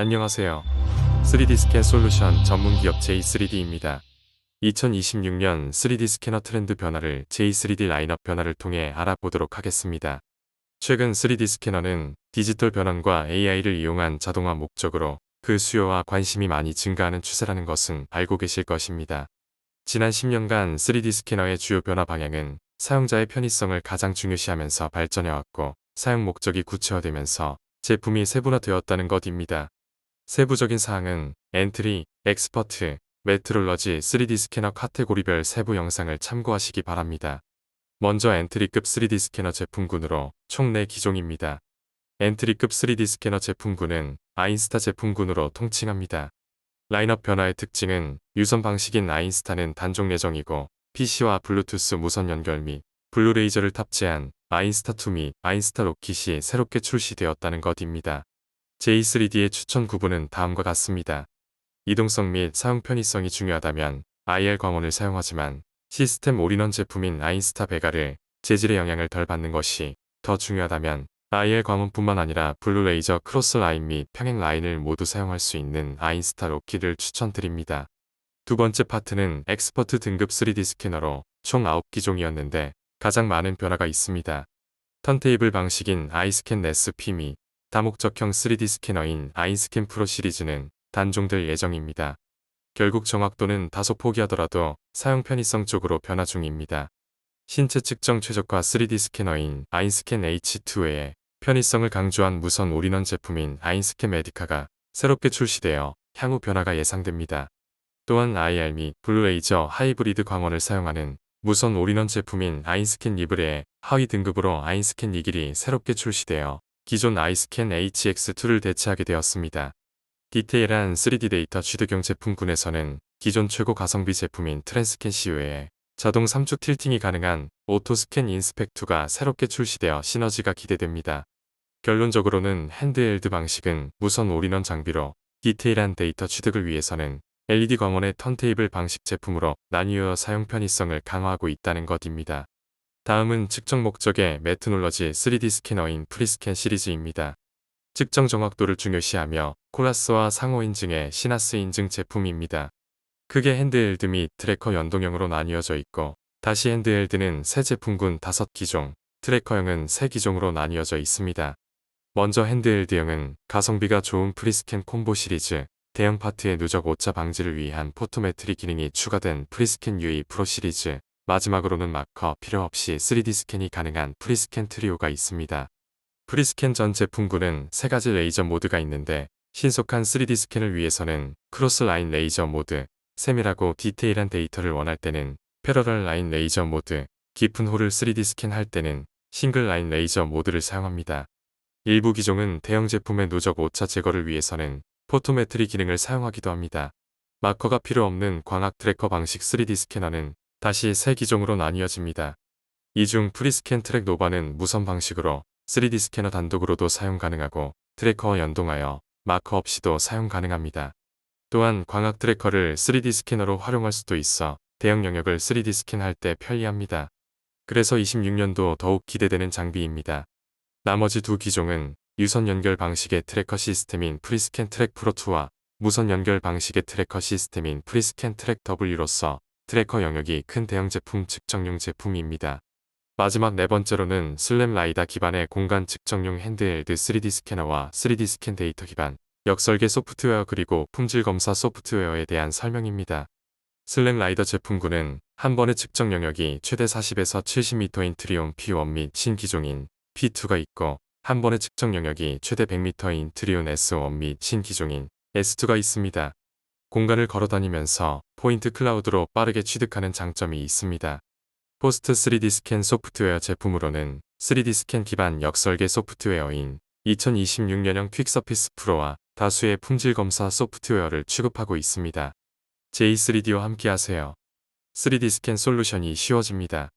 안녕하세요. 3D 스캔 솔루션 전문 기업 J3D입니다. 2026년 3D 스캐너 트렌드 변화를 J3D 라인업 변화를 통해 알아보도록 하겠습니다. 최근 3D 스캐너는 디지털 변환과 AI를 이용한 자동화 목적으로 그 수요와 관심이 많이 증가하는 추세라는 것은 알고 계실 것입니다. 지난 10년간 3D 스캐너의 주요 변화 방향은 사용자의 편의성을 가장 중요시하면서 발전해왔고 사용 목적이 구체화되면서 제품이 세분화되었다는 것입니다. 세부적인 사항은 엔트리, 엑스퍼트, 메트롤러지 3D 스캐너 카테고리별 세부 영상을 참고하시기 바랍니다. 먼저 엔트리급 3D 스캐너 제품군으로 총 4기종입니다. 엔트리급 3D 스캐너 제품군은 아인스타 제품군으로 통칭합니다. 라인업 변화의 특징은 유선 방식인 아인스타는 단종 예정이고 PC와 블루투스 무선 연결 및 블루레이저를 탑재한 아인스타2 및 아인스타 로킷이 새롭게 출시되었다는 것입니다. J3D의 추천 구분은 다음과 같습니다. 이동성 및 사용 편의성이 중요하다면 IR 광원을 사용하지만 시스템 올인원 제품인 아인스타 베가를 재질의 영향을 덜 받는 것이 더 중요하다면 IR 광원뿐만 아니라 블루 레이저 크로스 라인 및 평행 라인을 모두 사용할 수 있는 아인스타 로킷을 추천드립니다. 두 번째 파트는 엑스퍼트 등급 3D 스캐너로 총 9기종이었는데 가장 많은 변화가 있습니다. 턴테이블 방식인 아이스캔 네스 및 다목적형 3D 스캐너인 아인스캔 프로 시리즈는 단종될 예정입니다. 결국 정확도는 다소 포기하더라도 사용 편의성 쪽으로 변화 중입니다. 신체 측정 최적화 3D 스캐너인 아인스캔 H2 외에 편의성을 강조한 무선 올인원 제품인 아인스캔 메디카가 새롭게 출시되어 향후 변화가 예상됩니다. 또한 IR 및 블루레이저 하이브리드 광원을 사용하는 무선 올인원 제품인 아인스캔 리브레의 하위 등급으로 아인스캔 이길이 새롭게 출시되어 기존 아이스캔 HX2를 대체하게 되었습니다. 디테일한 3D 데이터 취득용 제품군에서는 기존 최고 가성비 제품인 트랜스캔 C 외에 자동 3축 틸팅이 가능한 오토스캔 인스펙2가 새롭게 출시되어 시너지가 기대됩니다. 결론적으로는 핸드헬드 방식은 무선 올인원 장비로 디테일한 데이터 취득을 위해서는 LED 광원의 턴테이블 방식 제품으로 나뉘어 사용 편의성을 강화하고 있다는 것입니다. 다음은 측정 목적의 메트놀러지 3D 스캐너인 프리스캔 시리즈입니다. 측정 정확도를 중요시하며 콜라스와 상호 인증의 시나스 인증 제품입니다. 크게 핸드헬드 및 트래커 연동형으로 나뉘어져 있고 다시 핸드헬드는 새 제품군 5기종, 트래커형은 3기종으로 나뉘어져 있습니다. 먼저 핸드헬드형은 가성비가 좋은 프리스캔 콤보 시리즈, 대형 파트의 누적 오차 방지를 위한 포토메트리 기능이 추가된 프리스캔 UE 프로 시리즈, 마지막으로는 마커 필요 없이 3D 스캔이 가능한 프리스캔 트리오가 있습니다. 프리스캔 전 제품군은 세 가지 레이저 모드가 있는데 신속한 3D 스캔을 위해서는 크로스 라인 레이저 모드, 세밀하고 디테일한 데이터를 원할 때는 패러럴 라인 레이저 모드, 깊은 홀을 3D 스캔할 때는 싱글 라인 레이저 모드를 사용합니다. 일부 기종은 대형 제품의 누적 오차 제거를 위해서는 포토메트리 기능을 사용하기도 합니다. 마커가 필요 없는 광학 트래커 방식 3D 스캐너는 다시 세 기종으로 나뉘어집니다. 이 중 프리스캔 트랙 노바는 무선 방식으로 3D 스캐너 단독으로도 사용 가능하고 트래커와 연동하여 마커 없이도 사용 가능합니다. 또한 광학 트래커를 3D 스캐너로 활용할 수도 있어 대형 영역을 3D 스캔할 때 편리합니다. 그래서 26년도 더욱 기대되는 장비입니다. 나머지 두 기종은 유선 연결 방식의 트래커 시스템인 프리스캔 트랙 프로2와 무선 연결 방식의 트래커 시스템인 프리스캔 트랙 W로서 트래커 영역이 큰 대형 제품 측정용 제품입니다. 마지막 네 번째로는 슬램 라이다 기반의 공간 측정용 핸드헬드 3D 스캐너와 3D 스캔 데이터 기반 역설계 소프트웨어 그리고 품질 검사 소프트웨어에 대한 설명입니다. 슬램 라이더 제품군은 한 번의 측정 영역이 최대 40에서 70m인 트리온 P1 및 신기종인 P2가 있고 한 번의 측정 영역이 최대 100m인 트리온 S1 및 신기종인 S2가 있습니다. 공간을 걸어다니면서 포인트 클라우드로 빠르게 취득하는 장점이 있습니다. 포스트 3D 스캔 소프트웨어 제품으로는 3D 스캔 기반 역설계 소프트웨어인 2026년형 퀵서피스 프로와 다수의 품질 검사 소프트웨어를 취급하고 있습니다. J3D와 함께하세요. 3D 스캔 솔루션이 쉬워집니다.